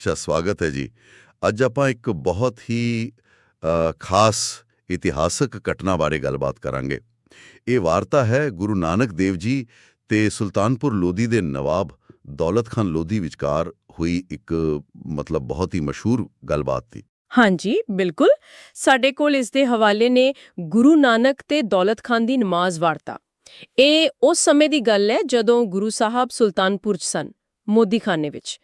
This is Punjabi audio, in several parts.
ਅੱਛਾ, ਸਵਾਗਤ ਹੈ ਜੀ। ਅੱਜ ਆਪਾਂ ਇੱਕ ਬਹੁਤ ਹੀ ਖਾਸ ਇਤਿਹਾਸਕ ਘਟਨਾ ਬਾਰੇ ਗੱਲਬਾਤ ਕਰਾਂਗੇ। ਇਹ ਵਾਰਤਾ ਹੈ ਗੁਰੂ ਨਾਨਕ ਦੇਵ ਜੀ ਤੇ ਸੁਲਤਾਨਪੁਰ ਲੋਧੀ ਦੇ ਨਵਾਬ ਦੌਲਤ ਖਾਨ ਲੋਧੀ ਵਿਚਕਾਰ ਹੋਈ ਇੱਕ, ਮਤਲਬ ਬਹੁਤ ਹੀ ਮਸ਼ਹੂਰ ਗੱਲਬਾਤ ਸੀ ਹਾਂਜੀ, ਬਿਲਕੁਲ। ਸਾਡੇ ਕੋਲ ਇਸ ਦੇ ਹਵਾਲੇ ਨੇ ਗੁਰੂ ਨਾਨਕ ਤੇ ਦੌਲਤ ਖਾਨ ਦੀ ਨਮਾਜ਼ ਵਾਰਤਾ। ਇਹ ਉਸ ਸਮੇਂ ਦੀ ਗੱਲ ਹੈ ਜਦੋਂ ਗੁਰੂ ਸਾਹਿਬ ਸੁਲਤਾਨਪੁਰ ਚ ਸਨ ਮੋਦੀ ਖਾਨੇ ਵਿੱਚ।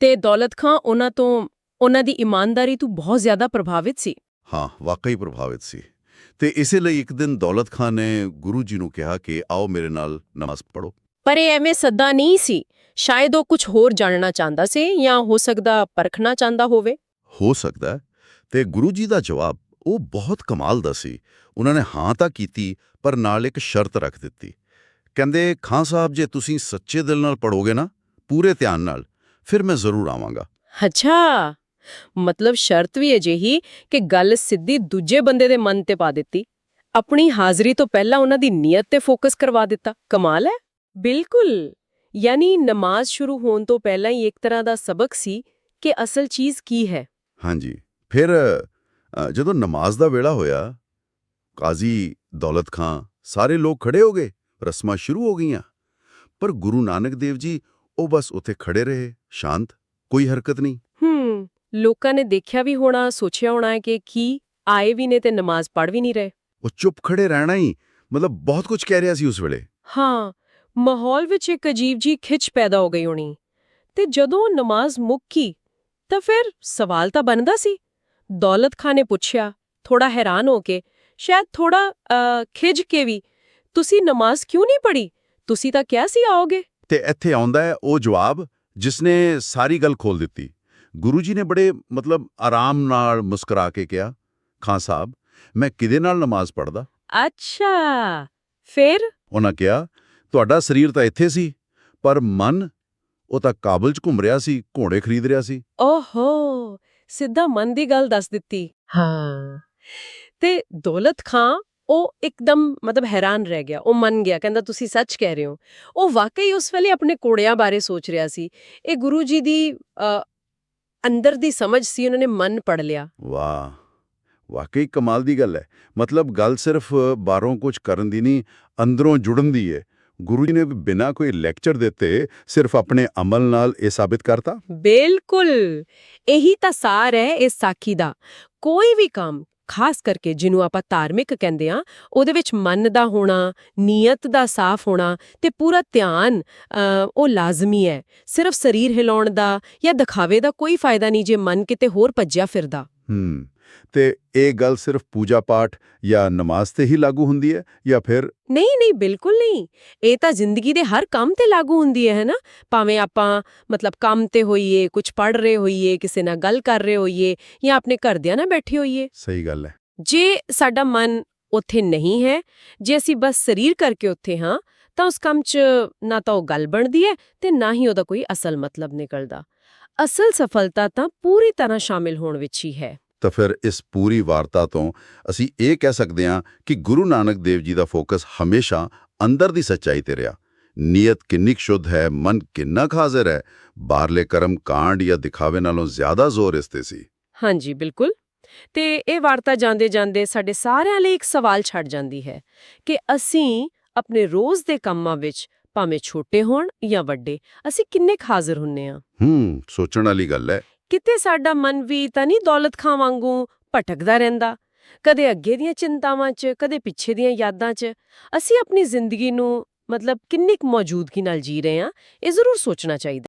ਤੇ ਦੌਲਤ ਖਾਨ ਉਹਨਾਂ ਤੋਂ ਉਹਨਾਂ ਦੀ ਇਮਾਨਦਾਰੀ ਤੋਂ ਬਹੁਤ ਜ਼ਿਆਦਾ ਪ੍ਰਭਾਵਿਤ ਸੀ। ਹਾਂ ਵਾਕਈ ਪ੍ਰਭਾਵਿਤ ਸੀ। ਤੇ ਇਸੇ ਲਈ ਇੱਕ ਦਿਨ ਦੌਲਤ ਖਾਨ ਨੇ ਗੁਰੂ ਜੀ ਨੂੰ ਕਿਹਾ ਕਿ ਆਓ ਮੇਰੇ ਨਾਲ ਨਮਾਜ਼ ਪੜੋ ਪਰ ਇਹ ਐਵੇਂ ਸੱਦਾ ਨਹੀਂ ਸੀ। ਸ਼ਾਇਦ ਉਹ ਕੁਝ ਹੋਰ ਜਾਣਨਾ ਚਾਹੁੰਦਾ ਸੀ ਜਾਂ ਹੋ ਸਕਦਾ ਪਰਖਣਾ ਚਾਹੁੰਦਾ ਹੋਵੇ। ਹੋ ਸਕਦਾ ਤੇ ਗੁਰੂ ਜੀ ਦਾ ਜਵਾਬ ਉਹ ਬਹੁਤ ਕਮਾਲ ਦਾ ਸੀ। ਉਹਨਾਂ ਨੇ ਹਾਂ ਤਾਂ ਕੀਤੀ ਪਰ ਨਾਲ ਇੱਕ ਸ਼ਰਤ ਰੱਖ ਦਿੱਤੀ। ਕਹਿੰਦੇ ਖਾਨ ਸਾਹਿਬ ਜੇ ਤੁਸੀਂ ਸੱਚੇ ਦਿਲ ਨਾਲ ਪੜੋਗੇ ਨਾ ਪੂਰੇ ਧਿਆਨ ਨਾਲ ਫਿਰ ਮੈਂ ਜ਼ਰੂਰ ਆਵਾਂਗਾ। ਅੱਛਾ। ਮਤਲਬ ਸ਼ਰਤ ਵੀ ਅਜਿਹੀ ਕਿ ਗੱਲ ਸਿੱਧੀ ਦੂਜੇ ਬੰਦੇ ਦੇ ਮਨ ਤੇ ਪਾ ਦਿੱਤੀ। ਆਪਣੀ ਹਾਜ਼ਰੀ ਤੋਂ ਪਹਿਲਾਂ ਉਹਨਾਂ ਦੀ ਨੀਅਤ ਤੇ ਫੋਕਸ ਕਰਵਾ ਦਿੱਤਾ। ਕਮਾਲ ਹੈ। ਬਿਲਕੁਲ। ਯਾਨੀ ਨਮਾਜ਼ ਸ਼ੁਰੂ ਹੋਣ ਤੋਂ ਪਹਿਲਾਂ ਹੀ ਇੱਕ ਤਰ੍ਹਾਂ ਦਾ ਸਬਕ ਸੀ ਕਿ ਅਸਲ ਚੀਜ਼ ਕੀ ਹੈ। ਹਾਂਜੀ। ਫਿਰ ਜਦੋਂ ਨਮਾਜ਼ ਦਾ ਵੇਲਾ ਹੋਇਆ ਕਾਜ਼ੀ ਦੌਲਤ ਖਾਂ ਸਾਰੇ ਲੋਕ ਖੜੇ ਹੋ ਗਏ। ਰਸਮਾਂ ਸ਼ੁਰੂ ਹੋ ਗਈਆਂ। ਪਰ ਗੁਰੂ ਨਾਨਕ ਦੇਵ ਜੀ ਉਹ ਬਸ ਉੱਥੇ ਖੜੇ ਰਹੇ ਸ਼ਾਂਤ ਕੋਈ ਹਰਕਤ ਨਹੀਂ। ਹੂੰ ਲੋਕਾਂ ਨੇ ਦੇਖਿਆ ਵੀ ਹੋਣਾ ਸੋਚਿਆ ਹੋਣਾ ਕਿ ਕੀ ਆਏ ਵੀ ਨੇ ਤੇ ਨਮਾਜ਼ ਪੜ੍ਹ ਵੀ ਨਹੀਂ ਰਹੇ। ਉਹ ਚੁੱਪ ਖੜੇ ਰਹਿਣਾ ਹੀ ਮਤਲਬ ਬਹੁਤ ਕੁਝ ਕਹਿ ਰਿਹਾ ਸੀ ਉਸ ਵੇਲੇ। ਹਾਂ ਮਾਹੌਲ ਵਿੱਚ ਇੱਕ ਅਜੀਬ ਜੀ ਖਿੱਚ ਪੈਦਾ ਹੋ ਗਈ ਹੋਣੀ। ਤੇ ਜਦੋਂ ਨਮਾਜ਼ ਮੁੱਕੀ ਤਾਂ ਫਿਰ ਸਵਾਲ ਤਾਂ ਬਣਦਾ ਸੀ। ਦੌਲਤ ਖਾਨ ਨੇ ਪੁੱਛਿਆ ਥੋੜਾ ਹੈਰਾਨ ਹੋ ਕੇ ਸ਼ਾਇਦ ਥੋੜਾ ਖਿਜ ਕੇ ਵੀ ਤੁਸੀਂ ਨਮਾਜ਼ ਕਿਉਂ ਨਹੀਂ ਪੜ੍ਹੀ? ਤੁਸੀਂ ਤਾਂ ਕਿਹਾ ਸੀ ਆਓਗੇ? ਤੇ ਇੱਥੇ ਆਉਂਦਾ ਹੈ ਉਹ ਜਵਾਬ ਜਿਸ ਨੇ ਸਾਰੀ ਗੱਲ ਖੋਲ ਦਿੱਤੀ। ਗੁਰੂ ਜੀ ਨੇ ਬੜੇ ਮਤਲਬ ਆਰਾਮ ਨਾਲ ਮੁਸਕਰਾ ਕੇ ਕਿਹਾ ਖਾਨ ਸਾਹਿਬ ਮੈਂ ਕਿਹਦੇ ਨਾਲ ਨਮਾਜ਼ ਪੜਦਾ ਅੱਛਾ ਫਿਰ? ਉਹਨਾਂ ਕਿਹਾ ਤੁਹਾਡਾ ਸਰੀਰ ਤਾਂ ਇੱਥੇ ਸੀ ਪਰ ਮਨ ਉਹ ਤਾਂ ਕਾਬਲ 'ਚ ਘੁੰਮ ਰਿਹਾ ਸੀ ਘੋੜੇ ਖਰੀਦ ਰਿਹਾ ਸੀ। ਓਹੋ ਸਿੱਧਾ ਮਨ ਦੀ ਗੱਲ ਦੱਸ ਦਿੱਤੀ। ਹਾਂ ਤੇ ਦੌਲਤ ਖਾਂ ਉਹ ਇੱਕਦਮ ਮਤਲਬ ਹੈਰਾਨ ਰਹਿ ਗਿਆ ਉਹ ਮੰਨ ਗਿਆ ਕਹਿੰਦਾ ਤੁਸੀਂ ਸੱਚ ਕਹਿ ਰਹੇ ਹੋ। ਉਹ ਵਾਕਈ ਉਸ ਵੇਲੇ ਆਪਣੇ ਕੋੜਿਆਂ ਬਾਰੇ ਸੋਚ ਰਿਹਾ ਸੀ। ਇਹ ਗੁਰੂ ਜੀ ਦੀ ਅੰਦਰ ਦੀ ਸਮਝ ਸੀ ਉਹਨਾਂ ਨੇ ਮਨ ਪੜ ਲਿਆ। ਵਾਹ ਵਾਕਈ ਕਮਾਲ ਦੀ ਗੱਲ ਹੈ। ਮਤਲਬ ਗੱਲ ਸਿਰਫ ਬਾਹਰੋਂ ਕੁਝ ਕਰਨ ਦੀ ਨਹੀਂ ਅੰਦਰੋਂ ਜੁੜਨ ਦੀ ਹੈ। ਗੁਰੂ ਜੀ ਨੇ ਬਿਨਾਂ ਕੋਈ ਲੈਕਚਰ ਦਿੱਤੇ ਸਿਰਫ ਆਪਣੇ ਅਮਲ ਨਾਲ ਇਹ ਸਾਬਿਤ ਕਰਤਾ? ਬਿਲਕੁਲ! ਇਹੀ ਤਾਂ ਸਾਰ ਹੈ ਇਸ ਸਾਖੀ ਦਾ। ਕੋਈ ਵੀ ਕੰਮ ਖਾਸ ਕਰਕੇ ਜਿਹਨੂੰ ਆਪਾਂ ਧਾਰਮਿਕ ਕਹਿੰਦੇ ਆ ਉਹਦੇ ਵਿੱਚ ਮਨ ਦਾ ਹੋਣਾ, ਨੀਅਤ ਦਾ ਸਾਫ਼ ਹੋਣਾ ਤੇ ਪੂਰਾ ਧਿਆਨ ਉਹ ਲਾਜ਼ਮੀ ਹੈ। ਸਿਰਫ ਸਰੀਰ ਹਿਲਾਉਣ ਦਾ ਜਾਂ ਦਿਖਾਵੇ ਦਾ ਕੋਈ ਫਾਇਦਾ ਨਹੀਂ ਜੇ ਮਨ ਕਿਤੇ ਹੋਰ ਭੱਜਿਆ ਫਿਰਦਾ। ਹੂੰ। ਤੇ ਇਹ ਗੱਲ ਸਿਰਫ ਪੂਜਾ ਪਾਠ ਜਾਂ ਨਮਾਜ਼ ਤੇ ਹੀ ਲਾਗੂ ਹੁੰਦੀ ਹੈ ਜਾਂ ਫਿਰ ਨਹੀਂ ਨਹੀਂ ਬਿਲਕੁਲ ਨਹੀਂ। ਇਹ ਤਾਂ ਜ਼ਿੰਦਗੀ ਦੇ ਹਰ ਕੰਮ ਤੇ ਲਾਗੂ ਹੁੰਦੀ ਹੈ ਨਾ? ਭਾਵੇਂ ਆਪਾਂ ਮਤਲਬ ਕੰਮ ਤੇ ਹੋਈਏ ਕੁਝ ਪੜ ਰਹੇ ਹੋਈਏ ਕਿਸੇ ਨਾਲ ਗੱਲ ਕਰ ਰਹੇ ਹੋਈਏ ਜਾਂ ਆਪਣੇ ਘਰਦਿਆਂ ਨਾਲ ਬੈਠੇ ਹੋਈਏ। ਸਹੀ ਗੱਲ ਹੈ। ਜੇ ਸਾਡਾ ਮਨ ਉੱਥੇ ਨਹੀਂ ਹੈ ਜੇ ਅਸੀਂ ਬਸ ਸਰੀਰ ਕਰਕੇ ਉੱਥੇ ਹਾਂ ਤਾਂ ਉਸ ਕੰਮ 'ਚ ਨਾ ਤਾਂ ਉਹ ਗੱਲ ਬਣਦੀ ਹੈ ਤੇ ਨਾ ਹੀ ਉਹਦਾ ਕੋਈ ਅਸਲ ਮਤਲਬ ਨਿਕਲਦਾ। ਅਸਲ ਸਫਲਤਾ ਤਾਂ ਪੂਰੀ ਤਰ੍ਹਾਂ ਸ਼ਾਮਿਲ ਹੋਣ ਵਿੱਚ ਹੀ ਹੈ। ਤਾਂ ਫਿਰ ਇਸ ਪੂਰੀ ਵਾਰਤਾ ਤੋਂ ਅਸੀਂ ਇਹ ਕਹਿ ਸਕਦੇ ਹਾਂ ਕਿ ਗੁਰੂ ਨਾਨਕ ਦੇਵ ਜੀ ਦਾ ਫੋਕਸ ਹਮੇਸ਼ਾ ਅੰਦਰ ਦੀ ਸੱਚਾਈ ਤੇ ਰਿਹਾ। ਨੀਅਤ ਕਿੰਨੀ ਸ਼ੁੱਧ ਹੈ ਮਨ ਕਿੰਨਾ ਕੁ ਹਾਜ਼ਰ ਹੈ ਬਾਹਰਲੇ ਕਰਮ ਕਾਂਡ ਜਾਂ ਦਿਖਾਵੇ ਨਾਲੋਂ ਜ਼ਿਆਦਾ ਜ਼ੋਰ ਇਸ ਤੇ ਸੀ। ਹਾਂਜੀ ਬਿਲਕੁਲ। ਤੇ ਇਹ ਵਾਰਤਾ ਜਾਂਦੇ ਜਾਂਦੇ ਸਾਡੇ ਸਾਰਿਆਂ ਲਈ ਇੱਕ ਸਵਾਲ ਛੱਡ ਜਾਂਦੀ ਹੈ ਕਿ ਅਸੀਂ ਆਪਣੇ ਰੋਜ਼ ਦੇ ਕੰਮਾਂ ਵਿੱਚ ਭਾਵੇਂ ਛੋਟੇ ਹੋਣ ਜਾਂ ਵੱਡੇ ਅਸੀਂ ਕਿੰਨੇ ਹਾਜ਼ਰ ਹੁੰਨੇ ਆ? ਹੂੰ ਸੋਚਣ ਵਾਲੀ ਗੱਲ ਹੈ। ਕਿਤੇ ਸਾਡਾ ਮਨ ਵੀ ਤਾਂ ਨਹੀਂ ਦੌਲਤ ਖਾਂ ਵਾਂਗੂ ਭਟਕਦਾ ਰਹਿੰਦਾ। ਕਦੇ ਅੱਗੇ ਦੀਆਂ ਚਿੰਤਾਵਾਂ 'ਚ, ਕਦੇ ਪਿੱਛੇ ਦੀਆਂ ਯਾਦਾਂ 'ਚ, ਅਸੀਂ ਆਪਣੀ ਜ਼ਿੰਦਗੀ ਨੂੰ ਮਤਲਬ ਕਿੰਨੀ ਕੁ ਮੌਜੂਦਗੀ ਨਾਲ ਜੀ ਰਹੇ ਹਾਂ, ਇਹ ਜ਼ਰੂਰ ਸੋਚਣਾ ਚਾਹੀਦਾ।